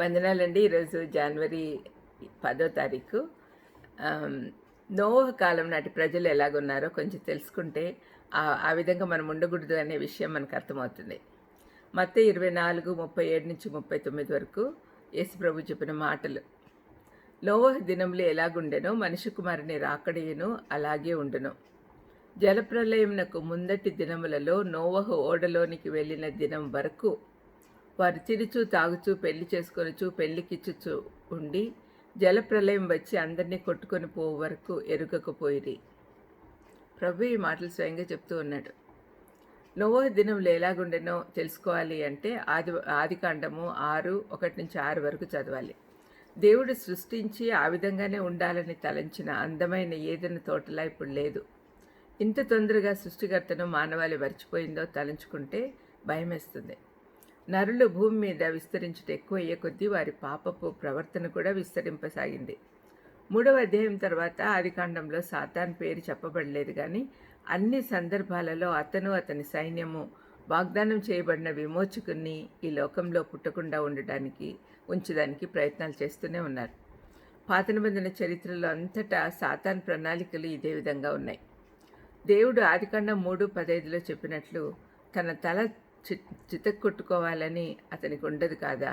వందనాలండి ఈరోజు జనవరి పదో తారీఖు. నోవ నోవహ కాలం నాటి ప్రజలు ఎలాగున్నారో కొంచెం తెలుసుకుంటే ఆ- విధంగా మనం ఉండకూడదు అనే విషయం మనకు అర్థమవుతుంది. మత్త ఇరవై నాలుగు ముప్పై ఏడు నుంచి ముప్పై తొమ్మిది వరకు యేసుప్రభు చెప్పిన మాటలు. నోవహ దినములు ఎలాగుండెనో మనిషి కుమారుని రాకడయును అలాగే ఉండును. జలప్రలయంనకు ముందటి దినములలో నోవహ ఓడలోనికి వెళ్ళిన దినం వరకు వారు తిరుచు తాగుచూ పెళ్ళి చేసుకొనుచు పెళ్ళికిచ్చుచు ఉండి జలప్రలయం వచ్చి అందరినీ కొట్టుకొని పోవు వరకు ఎరుగకపోయిరి. ప్రభు ఈ మాటలు స్వయంగా చెప్తూ ఉన్నాడు. నోవో దినములు ఎలాగుండెనో తెలుసుకోవాలి అంటే ఆది ఆదికాండము ఆరు ఒకటి నుంచి ఆరు వరకు చదవాలి. దేవుడు సృష్టించి ఆ విధంగానే ఉండాలని తలంచిన అందమైన ఏదైనా తోటలా ఇప్పుడు లేదు. ఇంత తొందరగా సృష్టికర్తను మానవాళి మర్చిపోయిందో తలంచుకుంటే భయమేస్తుంది. నరులు భూమి మీద విస్తరించుట ఎక్కువ అయ్యే కొద్దీ వారి పాపపు ప్రవర్తన కూడా విస్తరింపసాగింది. మూడవ అధ్యాయం తర్వాత ఆదికాండంలో సాతాన్ పేరు చెప్పబడలేదు కానీ అన్ని సందర్భాలలో అతను అతని సైన్యము వాగ్దానం చేయబడిన విమోచకుని ఈ లోకంలో పుట్టకుండా ఉండడానికి ఉంచడానికి ప్రయత్నాలు చేస్తూనే ఉన్నారు. పాత నిబంధన చరిత్రలో అంతటా సాతాన్ ప్రణాళికలు ఇదే విధంగా ఉన్నాయి. దేవుడు ఆదికాండం మూడు పదైదులో చెప్పినట్లు తన తల చి చితక్కొట్టుకోవాలని అతనికి ఉండదు కాదా?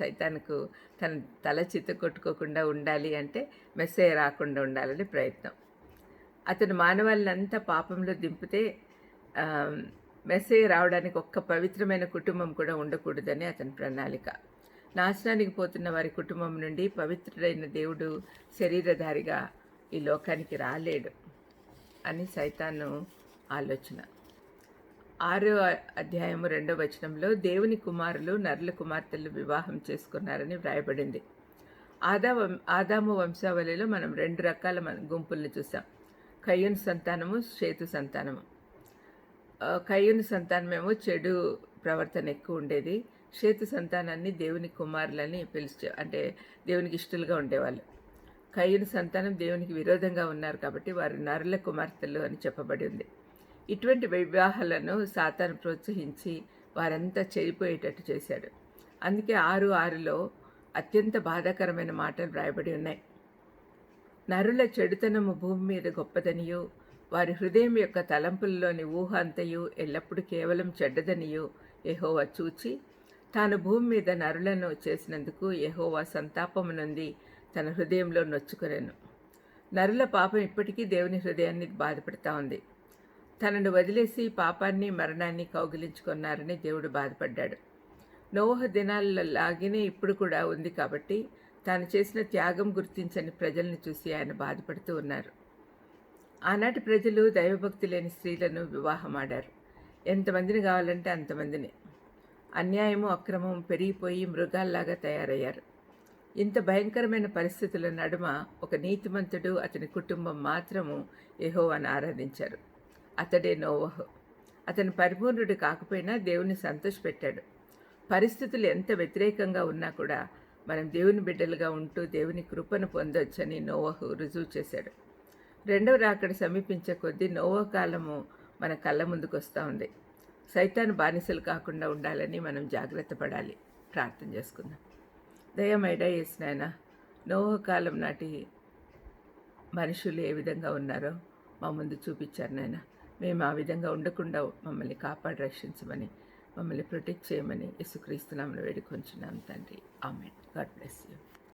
సైతానికి తన తల చితక్కొట్టుకోకుండా ఉండాలి అంటే మెస్సే రాకుండా ఉండాలని ప్రయత్నం. అతను మానవాళ్ళంతా పాపంలో దింపితే మెస్సే రావడానికి ఒక్క పవిత్రమైన కుటుంబం కూడా ఉండకూడదని అతని ప్రణాళిక. నాశనానికి పోతున్న వారి కుటుంబం నుండి పవిత్రుడైన దేవుడు శరీరధారిగా ఈ లోకానికి రాలేడు అని సైతాను ఆలోచన. ఆరో అధ్యాయము రెండో వచనంలో దేవుని కుమారులు నరుల కుమార్తెలు వివాహం చేసుకున్నారని వ్రాయబడింది. ఆదావం ఆదాము వంశావళిలో మనం రెండు రకాల మన- గుంపులను చూసాం. కయ్యూని సంతానము చేతు సంతానము. కయ్యూని సంతానమేమో చెడు ప్రవర్తన ఎక్కువ ఉండేది. చేతు సంతానాన్ని దేవుని కుమారులని పిలిచే అంటే దేవునికి ఇష్టలుగా ఉండేవాళ్ళు. కయ్యూని సంతానం దేవునికి విరోధంగా ఉన్నారు కాబట్టి వారు నరుల కుమార్తెలు అని చెప్పబడి ఉంది. ఇటువంటి వివాహాలను సాతాను ప్రోత్సహించి వారంతా చెడిపోయేటట్టు చేశాడు. అందుకే ఆరు ఆరులో అత్యంత బాధాకరమైన మాటలు వ్రాయబడి ఉన్నాయి. నరుల చెడుతనము భూమి మీద గొప్పదనియు వారి హృదయం యొక్క తలంపుల్లోని ఊహ అంతయు ఎల్లప్పుడూ కేవలం చెడ్డదనియు ఎహోవా చూచి తాను భూమి మీద నరులను చేసినందుకు ఎహోవా సంతాపము నుండి తన హృదయంలో నొచ్చుకొనెను. నరుల పాపం ఇప్పటికీ దేవుని హృదయాన్ని బాధపడుతూ ఉంది. తనను వదిలేసి పాపాన్ని మరణాన్ని కౌగిలించుకున్నారని దేవుడు బాధపడ్డాడు. నోవహ దినాల లాగినే ఇప్పుడు కూడా ఉంది కాబట్టి తాను చేసిన త్యాగం గుర్తించని ప్రజల్ని చూసి ఆయన బాధపడుతూ ఉన్నారు. ఆనాటి ప్రజలు దైవభక్తి లేని స్త్రీలను వివాహమాడారు. ఎంతమందిని కావాలంటే అంతమందిని. అన్యాయము అక్రమం పెరిగిపోయి మృగాల్లాగా తయారయ్యారు. ఇంత భయంకరమైన పరిస్థితుల నడుమ ఒక నీతిమంతుడు అతని కుటుంబం మాత్రము యెహోవాను ఆరాధించారు. అతడే నోవహు. అతను పరిపూర్ణుడు కాకపోయినా దేవుని సంతోషపెట్టాడు. పరిస్థితులు ఎంత వ్యతిరేకంగా ఉన్నా కూడా మనం దేవుని బిడ్డలుగా ఉంటూ దేవుని కృపను పొందొచ్చని నోవహు రుజువు చేశాడు. రెండవ రాకడ సమీపించే కొద్దీ నోవో కాలము మన కళ్ళ ముందుకు వస్తూ ఉంది. సైతాన్ బానిసలు కాకుండా ఉండాలని మనం జాగ్రత్త పడాలి. ప్రార్థన చేసుకుందాం. దయమైడా నాయన నోవహ కాలం నాటి మనుషులు ఏ విధంగా ఉన్నారో మా ముందు చూపించారు నాయన. మేము ఆ విధంగా ఉండకుండా మమ్మల్ని కాపాడి రక్షించమని మమ్మల్ని ప్రొటెక్ట్ చేయమని యేసుక్రీస్తునామను వేడుకొంచున్నాం తండ్రి. ఆమె గాడ్ బ్లెస్ యూ.